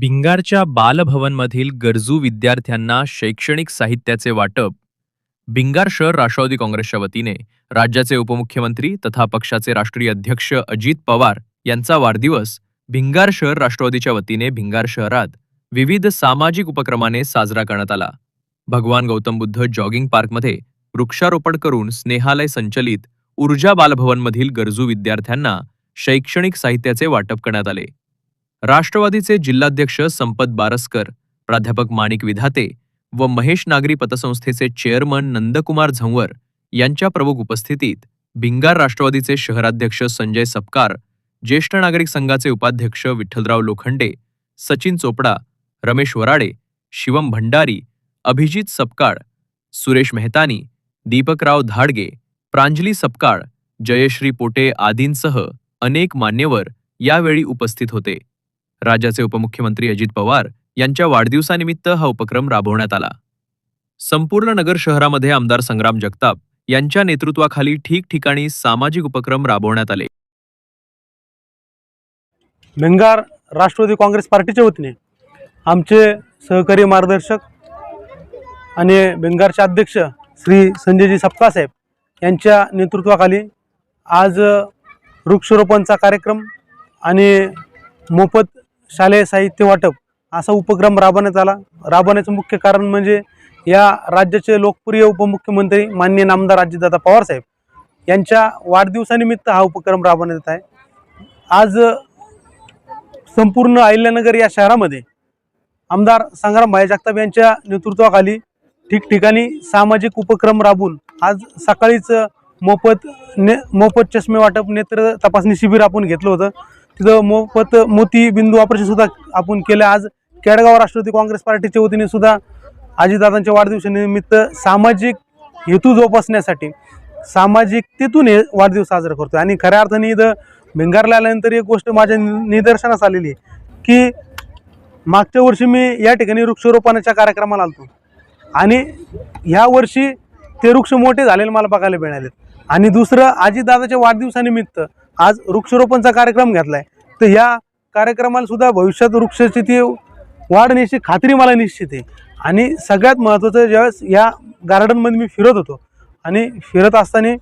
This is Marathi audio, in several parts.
भिंगारच्या बालभवनमधील गरजू विद्यार्थ्यांना शैक्षणिक साहित्याचे वाटप. भिंगार शहर राष्ट्रवादी काँग्रेसच्या वतीने राज्याचे उपमुख्यमंत्री तथा पक्षाचे राष्ट्रीय अध्यक्ष अजित पवार यांचा वाढदिवस भिंगार शहर राष्ट्रवादीच्या वतीने भिंगार शहरात विविध सामाजिक उपक्रमाने साजरा करण्यात आला. भगवान गौतम बुद्ध जॉगिंग पार्कमध्ये वृक्षारोपण करून स्नेहालय संचलित ऊर्जा बालभवनमधील गरजू विद्यार्थ्यांना शैक्षणिक साहित्याचे वाटप करण्यात आले. राष्ट्रवादीचे जिल्हाध्यक्ष संपत बारसकर प्राध्यापक माणिक विधाते व महेश नागरी पतसंस्थेचे चेअरमन नंदकुमार झंवर यांच्या प्रमुख उपस्थितीत भिंगार राष्ट्रवादीचे शहराध्यक्ष संजय सपकार ज्येष्ठ नागरिक संघाचे उपाध्यक्ष विठ्ठलराव लोखंडे सचिन चोपडा रमेश वराडे शिवम भंडारी अभिजित सपकाळ सुरेश मेहतानी दीपकराव धाडगे प्रांजली सपकाळ जयश्री पोटे आदींसह अनेक मान्यवर यावेळी उपस्थित होते. राज्याचे उपमुख्यमंत्री अजित पवार यांच्या वाढदिवसानिमित्त हा उपक्रम राबवण्यात आला. संपूर्ण नगर शहरामध्ये आमदार संग्राम जगताप यांच्या नेतृत्वाखाली ठिकठिकाणी सामाजिक उपक्रम राबवण्यात आले. भिंगार राष्ट्रवादी काँग्रेस पार्टीच्या वतीने आमचे सहकारी मार्गदर्शक आणि भिंगारचे अध्यक्ष श्री संजयजी सपकासाहेब यांच्या नेतृत्वाखाली आज वृक्षरोपणचा वृक्षारोपणचा कार्यक्रम आणि मोफत शालेय साहित्य वाटप असा उपक्रम राबवण्यात आला. राबवण्याचं मुख्य कारण म्हणजे या राज्याचे लोकप्रिय उपमुख्यमंत्री माननीय नामदार अजितदादा पवारसाहेब यांच्या वाढदिवसानिमित्त हा उपक्रम राबवण्यात येत आहे. आज संपूर्ण अहिल्यानगर या शहरामध्ये आमदार संग्राम भाई जगताप यांच्या नेतृत्वाखाली ठिकठिकाणी सामाजिक उपक्रम राबवून आज सकाळीच मोफत ने मोफत चष्मे वाटप नेत्र तपासणी शिबिर आपण घेतलं होतं. तिथं मोफत मोती बिंदू ऑपरेशन सुद्धा आपण केलं. आज केडगाव राष्ट्रवादी काँग्रेस पार्टीच्या वतीने सुद्धा अजितदादांच्या वाढदिवसानिमित्त सामाजिक हेतू जोपासण्यासाठी सामाजिकतेतून हे वाढदिवस साजरा करतो आणि खऱ्या अर्थाने इथं भिंगारला आल्यानंतर एक गोष्ट माझ्या नि- निदर्शनास आलेली आहे की मागच्या वर्षी मी या ठिकाणी वृक्षारोपणाच्या कार्यक्रमाला आलतो. आणि ह्या वर्षी ते वृक्ष मोठे झालेले मला बघायला मिळाले आणि दुसरं आजीदादाच्या वाढदिवसानिमित्त आज वृक्षारोपणचा कार्यक्रम घेतला आहे तर ह्या कार्यक्रमाला सुद्धा भविष्यात वृक्षस्थिती वाढण्याची खात्री मला निश्चित आहे. आणि सगळ्यात महत्त्वाचं ज्यावेळेस या गार्डनमध्ये मी फिरत होतो आणि फिरत असताना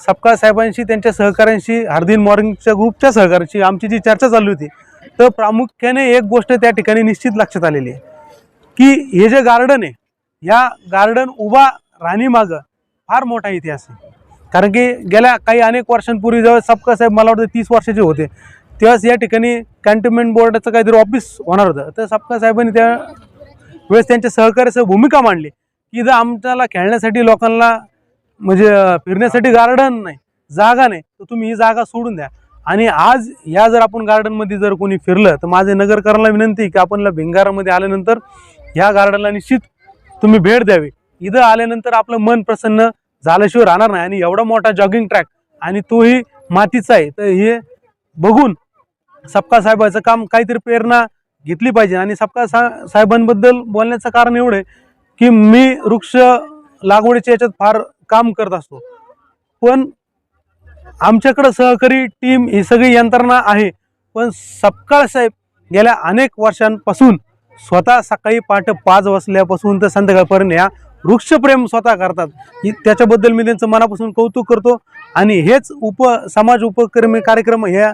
सपकाळ साहेबांशी त्यांच्या सहकाऱ्यांशी हार्दिन मॉर्निंगच्या ग्रुपच्या सहकाऱ्यांशी आमची जी चर्चा चालली होती तर प्रामुख्याने एक गोष्ट त्या ठिकाणी निश्चित लक्षात आलेली आहे की हे जे गार्डन आहे या गार्डन उभा राहणीमागं फार मोठा इतिहास आहे. कारण की गेल्या काही अनेक वर्षांपूर्वी जेव्हा सबका साहेब मला वाटतं तीस वर्षाचे होते तेव्हाच या ठिकाणी कॅन्टोन्मेंट बोर्डाचं काहीतरी ऑफिस होणार होतं. तर सबका साहेबांनी त्या वेळेस त्यांच्या सहकार्यासह भूमिका मांडली की इथं आमच्याला खेळण्यासाठी लोकांना म्हणजे फिरण्यासाठी गार्डन नाही जागा नाही तर तुम्ही ही जागा सोडून द्या. आणि आज या जर आपण गार्डनमध्ये जर कोणी फिरलं तर माझे नगरकरांना विनंती की आपणला भिंगारामध्ये आल्यानंतर ह्या गार्डनला निश्चित तुम्ही भेट द्यावी. इथं आल्यानंतर आपलं मन प्रसन्न झाल्याशिवाय राहणार नाही. आणि एवढा मोठा जॉगिंग ट्रॅक आणि तोही मातीचा आहे. तर हे बघून सपका साहेबाचं काम काहीतरी प्रेरणा घेतली पाहिजे. आणि सपका सा साहेबांबद्दल बोलण्याचं कारण एवढं आहे की मी वृक्ष लागवडीच्या याच्यात फार काम करत असतो. पण आमच्याकडं सहकारी टीम ही सगळी यंत्रणा आहे. पण सपकाळ साहेब गेल्या अनेक वर्षांपासून स्वतः सकाळी पहाटे पाच वाजल्यापासून तर संध्याकाळपर्यंत या वृक्षप्रेम स्वतः करतात. की त्याच्याबद्दल मी त्यांचं मनापासून कौतुक करतो. आणि हेच उप समाज उपक्रमी कार्यक्रम ह्या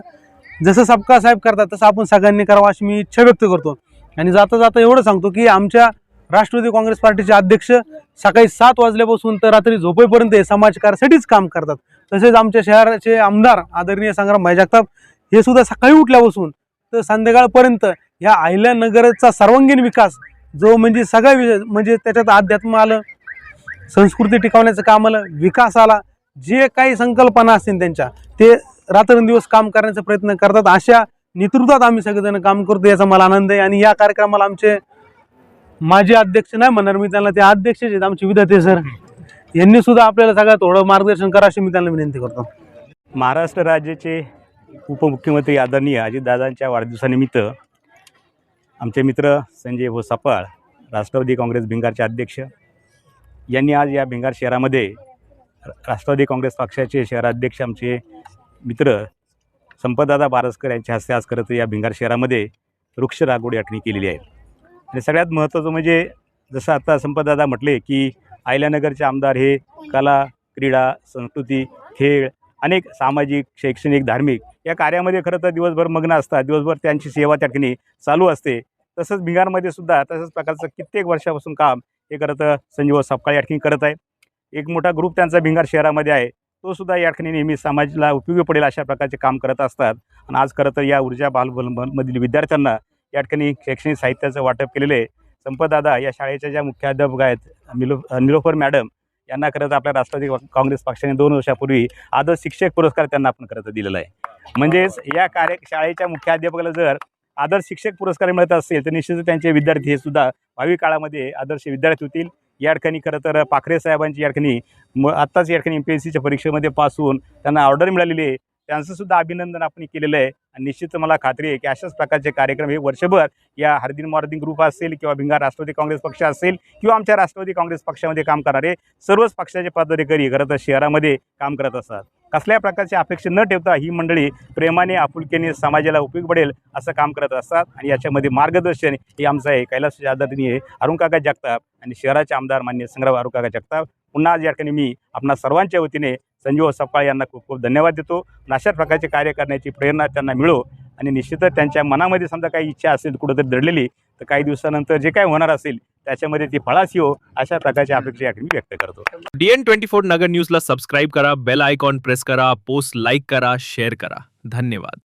जसं सबका साहेब करतात तसं आपण सगळ्यांनी करावं अशी मी इच्छा व्यक्त करतो. आणि जाता जाता एवढं सांगतो की आमच्या राष्ट्रवादी काँग्रेस पार्टीचे अध्यक्ष सकाळी सात वाजल्यापासून तर रात्री झोपेपर्यंत हे समाजकारासाठीच काम करतात. तसेच आमच्या शहराचे आमदार आदरणीय संग्राम भाई जगताप हे सुद्धा सकाळी उठल्यापासून तर संध्याकाळपर्यंत या अहिल्यानगरचा सर्वांगीण विकास जो म्हणजे सगळ्या विषय म्हणजे त्याच्यात अध्यात्म आलं संस्कृती टिकवण्याचं काम आलं विकास आला जे काही संकल्पना असतील त्यांच्या ते रात्रंदिवस काम करण्याचा प्रयत्न करतात. अशा नेतृत्वात आम्ही सगळेजण काम करतो याचा मला आनंद आहे. आणि या कार्यक्रमाला आमचे माजी अध्यक्ष नाही म्हणणार मी त्यांना ते अध्यक्ष आहेत आमचे विद्यार्थी सर. यांनी सुद्धा आपल्याला सगळ्यात थोडं मार्गदर्शन करा अशी मी त्यांना विनंती करतो. महाराष्ट्र राज्याचे उपमुख्यमंत्री आदरणीय अजितदादांच्या वाढदिवसानिमित्त आमचे मित्र संजय भोसापाळ राष्ट्रवादी काँग्रेस भिंगारचे अध्यक्ष यांनी आज या भिंगार शहरामध्ये राष्ट्रवादी काँग्रेस पक्षाचे शहराध्यक्ष आमचे मित्र संपतदादा बारसकर यांच्या हस्ते आज करत या भिंगार शहरामध्ये वृक्ष लागवड याठणी केलेली आहे. आणि सगळ्यात महत्त्वाचं म्हणजे जसं आता संपतदादा म्हटले की आयल्यानगरचे आमदार हे कला क्रीडा संस्कृती खेळ अनेक सामाजिक शैक्षणिक धार्मिक या कार्यामध्ये खरं तर दिवसभर मग्न असतात दिवसभर त्यांची सेवा त्या ठिकाणी चालू असते. तसंच भिंगारमध्ये सुद्धा तसंच प्रकारचं कित्येक वर्षापासून काम हे खरं तर संजीव सपकाळ या ठिकाणी करत आहे. एक मोठा ग्रुप त्यांचा भिंगार शहरामध्ये आहे. तो सुद्धा या ठिकाणी नेहमी समाजाला उपयोगी पडेल अशा प्रकारचे काम करत असतात. आणि आज खरं तर या ऊर्जा बालभवनमधील विद्यार्थ्यांना या ठिकाणी शैक्षणिक साहित्याचं वाटप केलेलं आहे. संपदादा या शाळेच्या ज्या मुख्याध्यापक आहेत निलो निलोफर मॅडम यांना खरं तर आपल्या राष्ट्रवादी काँग्रेस पक्षाने दोन वर्षापूर्वी आदर्श शिक्षक पुरस्कार त्यांना आपण खरं तर दिलेला आहे. म्हणजेच या कार्य शाळेच्या मुख्याध्यापकाला जर आदर्श शिक्षक पुरस्कार मिळत असेल तर निश्चितच त्यांचे विद्यार्थी हे सुद्धा भावी काळामध्ये आदर्श विद्यार्थी होतील. या ठिकाणी खरं तर पाखरे साहेबांची या ठिकाणी म आत्ताच या ठिकाणी एम पी एस सीच्या परीक्षेमध्ये पास होऊन त्यांना ऑर्डर मिळालेली आहे. त्यांचंसुद्धा अभिनंदन आपण केलेलं आहे. आणि निश्चित मला खात्री आहे की अशाच प्रकारचे कार्यक्रम हे वर्षभर या हरदिन मॉर्दिन ग्रुप असेल किंवा भिंगार राष्ट्रवादी काँग्रेस पक्ष असेल किंवा आमच्या राष्ट्रवादी काँग्रेस पक्षामध्ये काम करणारे सर्वच पक्षाचे पदाधिकारी खरं तर शहरामध्ये काम करत असतात. कसल्या प्रकारची अपेक्षा न ठेवता ही मंडळी प्रेमाने आपुलकीने समाजाला उपयोग पडेल असं काम करत असतात आणि याच्यामध्ये मार्गदर्शन हे आमचं आहे. कैलास आदरणीय आहे जगताप आणि शहराचे आमदार मान्य संग्राम अरुणकाका जगताप. पुन्हा आज या ठिकाणी मी आपणा सर्वांच्या वतीने संजीव सपकाळ यांना खूप खूप धन्यवाद देतो. आणि अशा प्रकारचे कार्य करण्याची प्रेरणा त्यांना मिळो. आणि निश्चितच त्यांच्या मनामध्ये समजा काही इच्छा असेल कुठंतरी दडलेली तर काही दिवसानंतर जे काय होणार असेल त्याच्यामध्ये ती फळास हो अशा प्रकारची अपेक्षा मी व्यक्त करतो. D N twenty four Nagar न्यूजला सबस्क्राईब करा बेल आयकॉन प्रेस करा पोस्ट लाईक करा शेअर करा. धन्यवाद.